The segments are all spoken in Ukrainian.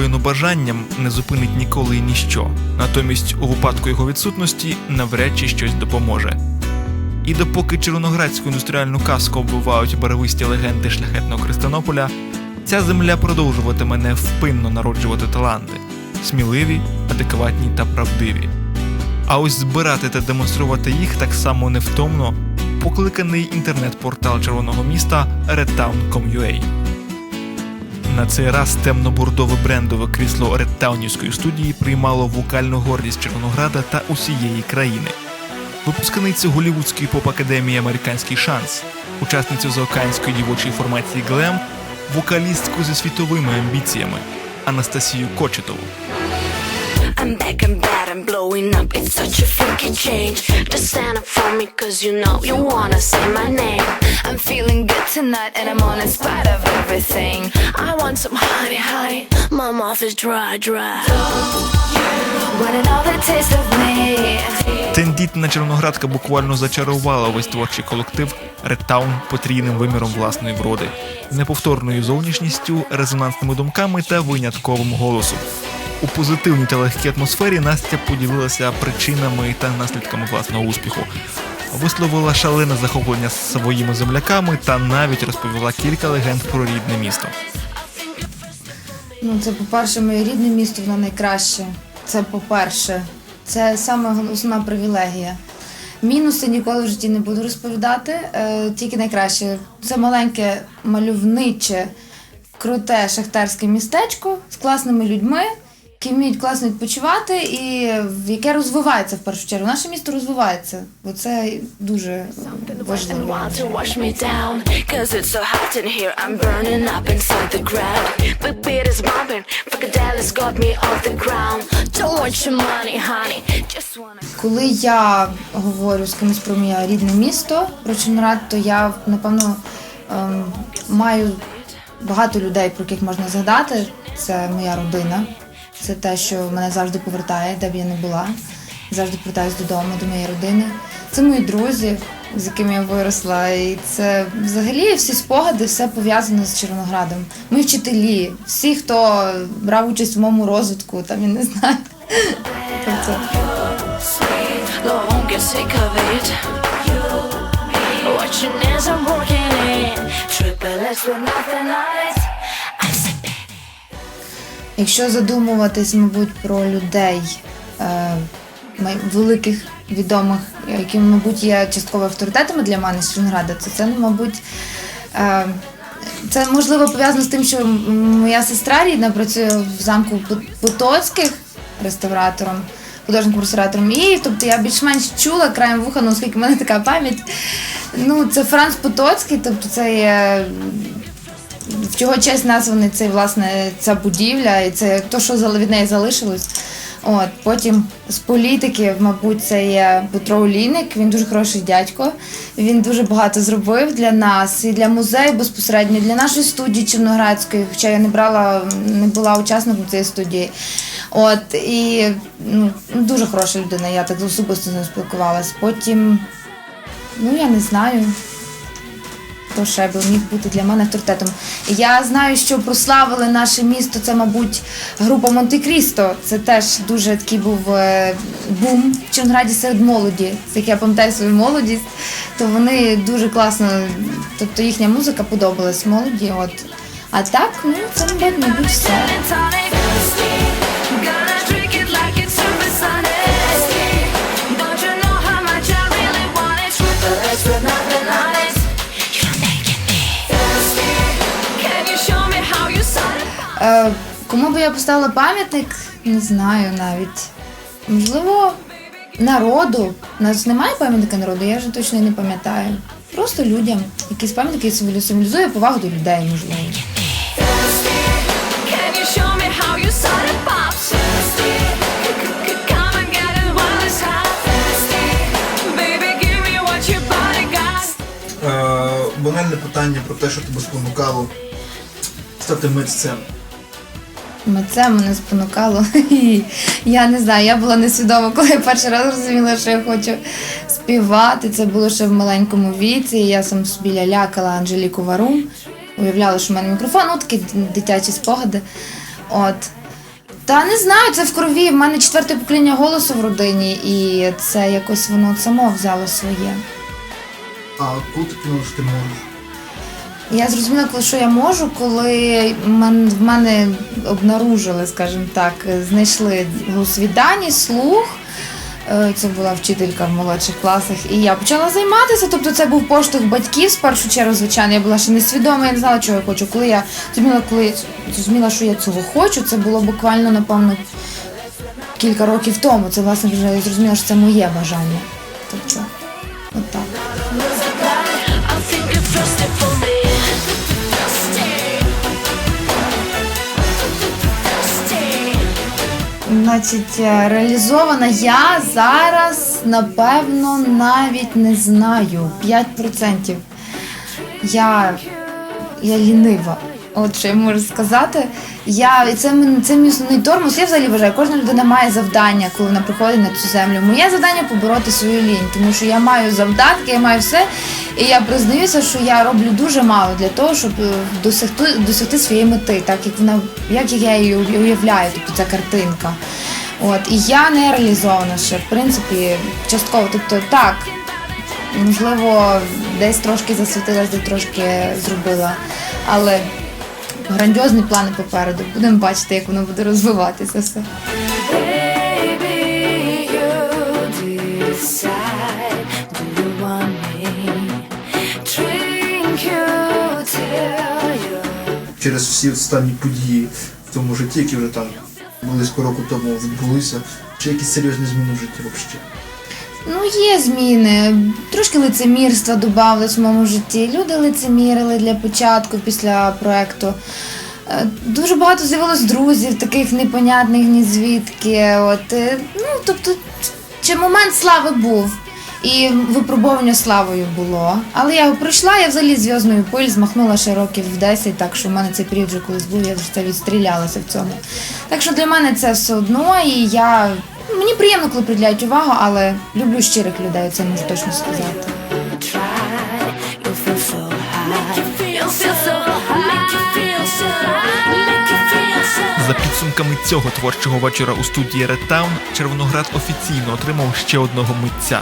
бажанням не зупинить ніколи і ніщо. Натомість, у випадку його відсутності навряд чи щось допоможе. І допоки червоноградську індустріальну казку оббивають барвисті легенди шляхетного Христонополя, ця земля продовжуватиме невпинно народжувати таланти сміливі, адекватні та правдиві. А ось збирати та демонструвати їх так само невтомно покликаний інтернет-портал червоного міста redtown.com.ua. На цей раз темно-бурдове брендове крісло редтаунівської студії приймало вокальну гордість Червонограда та усієї країни. Випускницю голівудської поп-академії Американський шанс, учасницю заокеанської дівочої формації Глем, вокалістку зі світовими амбіціями Анастасію Кочетову. I'm back I'm bad and blowing up. It's such a freaky change. Just stand up for me, cause you know you wanna say my name. I'm feeling good tonight and I'm on in spite of everything. I want some honey, honey. My mouth is dry, dry. Wanna know the taste of me. Тендітна червоноградка буквально зачарувала весь творчий колектив Редтаун потрійним виміром власної вроди, неповторною зовнішністю, резонансними думками та винятковим голосом. У позитивній та легкій атмосфері Настя поділилася причинами та наслідками власного успіху. Висловила шалене захоплення своїми земляками та навіть розповіла кілька легенд про рідне місто. Ну, це, по-перше, моє рідне місто, воно найкраще. Це по-перше. Це саме основна привілегія. Мінуси ніколи в житті не буду розповідати, е, тільки найкраще. Це маленьке, мальовниче, круте шахтарське містечко з класними людьми, які вміють класно відпочивати і яке розвивається в першу чергу. Наше місто розвивається, бо це дуже важливо. Коли я говорю з кимось про моє рідне місто, про Чорнорад, то я напевно ем, маю багато людей, про яких можна згадати. Це моя родина, це те, що мене завжди повертає, де б я не була. Завжди повертаюсь додому, до моєї родини. Це мої друзі, з якими я виросла. І це взагалі всі спогади, все пов'язано з Червоноградом. Мої вчителі, всі, хто брав участь в моєму розвитку, там я не знаю. Тобто, I. Watching as I'm working in. Triple X with nothing sipping. Якщо задумуватись, мабуть, про людей е, великих відомих, які, мабуть, є частково авторитетами для мене з Чонграда, то це, мабуть, е, це можливо пов'язано з тим, що моя сестра рідна працює в замку Потоцьких реставратором, художником реставратором. І тобто я більш-менш чула краєм вуха, ну оскільки в мене така пам'ять. Ну, це Франц Потоцький, тобто це є в чого честь названий цей власне ця будівля, і це то, що від неї залишилось. От потім з політики, мабуть, це є Петро Олійник. Він дуже хороший дядько. Він дуже багато зробив для нас і для музею безпосередньо, для нашої студії Черноградської, хоча я не брала, не була учасником цієї студії. От і ну, дуже хороша людина. Я так особисто з ним спілкувалась. Потім, ну я не знаю хто ще би міг бути для мене авторитетом. Я знаю, що прославили наше місто. Це, мабуть, група Монте-Крісто. Це теж дуже такий був е, бум в Чонграді серед молоді. Це як я пам'ятаю свою молодість, то вони дуже класно, тобто їхня музика подобалась молоді. От. А так, ну це мабуть, мабуть, все. Е, кому би я поставила пам'ятник, не знаю навіть. Можливо, народу. У нас немає пам'ятника народу, я вже точно і не пам'ятаю. Просто людям. Якийсь пам'ятник, який символізує повагу до людей, можливо. Е, банальне питання про те, що тебе спонукало стати митцем. Це мене спонукало. Я не знаю, я була несвідома, коли я перший раз зрозуміла, що я хочу співати. Це було ще в маленькому віці. Я сам собі лялякала Анжеліку Варум. Уявляла, що в мене мікрофон, ну такі дитячі спогади. От. Та не знаю, це в крові. В мене четверте покоління голосу в родині, і це якось воно само взяло своє. А коли ти що ти можеш? Я зрозуміла, коли що я можу, коли в мене обнаружили, скажімо так, знайшли голосові дані, слух. Е, Це була вчителька в молодших класах, і я почала займатися. Тобто це був поштовх батьків в першу чергу, звичайно. Я була ще несвідома, я не знала, чого я хочу. Коли я зрозуміла, коли зрозуміла, що я цього хочу, це було буквально, напевно, кілька років тому. Це власне вже зрозуміла, що це моє бажання. Значить, е, реалізована я зараз, напевно, навіть не знаю. 5%. Я, я лінива. От що я можу сказати. Я, і це, це мій основний тормоз. Я взагалі вважаю, кожна людина має завдання, коли вона приходить на цю землю. Моє завдання побороти свою лінь, тому що я маю завдатки, я маю все. І я признаюся, що я роблю дуже мало для того, щоб е, досягти, досягти своєї мети, так як вона, як я її уявляю, тобто ця картинка. От, і я не реалізована ще, в принципі, частково. Тобто, так, можливо, десь трошки засвітилась, десь трошки зробила. Але грандіозні плани попереду. Будемо бачити, як воно буде розвиватися все. Через всі останні події в тому житті, які вже там близько року тому відбулися, чи якісь серйозні зміни в житті взагалі? Ну, є зміни. Трошки лицемірства додавалось в моєму житті. Люди лицемірили для початку після проекту. Е, Дуже багато з'явилось друзів, таких непонятних ні звідки. От, е, ну, тобто, чи момент слави був. І випробування славою було. Але я його пройшла, я взагалі зв'язною пиль змахнула ще років в 10, так що в мене цей період вже колись був, я вже відстрілялася в цьому. Так що для мене це все одно, і я. Мені приємно, коли приділяють увагу, але люблю щирих людей, це можу точно сказати. За підсумками цього творчого вечора у студії Red Town Червоноград офіційно отримав ще одного митця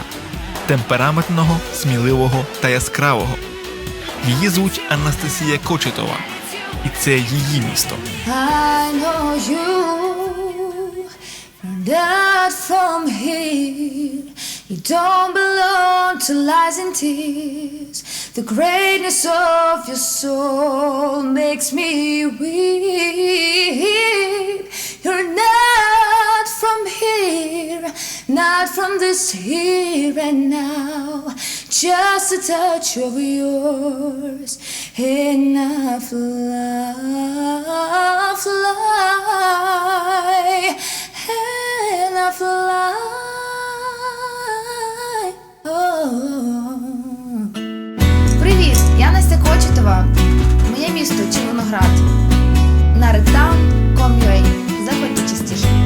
темпераментного, сміливого та яскравого. Її звуть Анастасія Кочетова, і це її місто. I know you not from here. You don't belong to lies and tears. The greatness of your soul makes me weep. You're not from here, not from this here and now. Just a touch of yours, enough love, fly, enough fly. Oh. Привіт, я Настя Кочетова. Моє місто Червоноград. На redtown.com.ua. Заходьте частіше.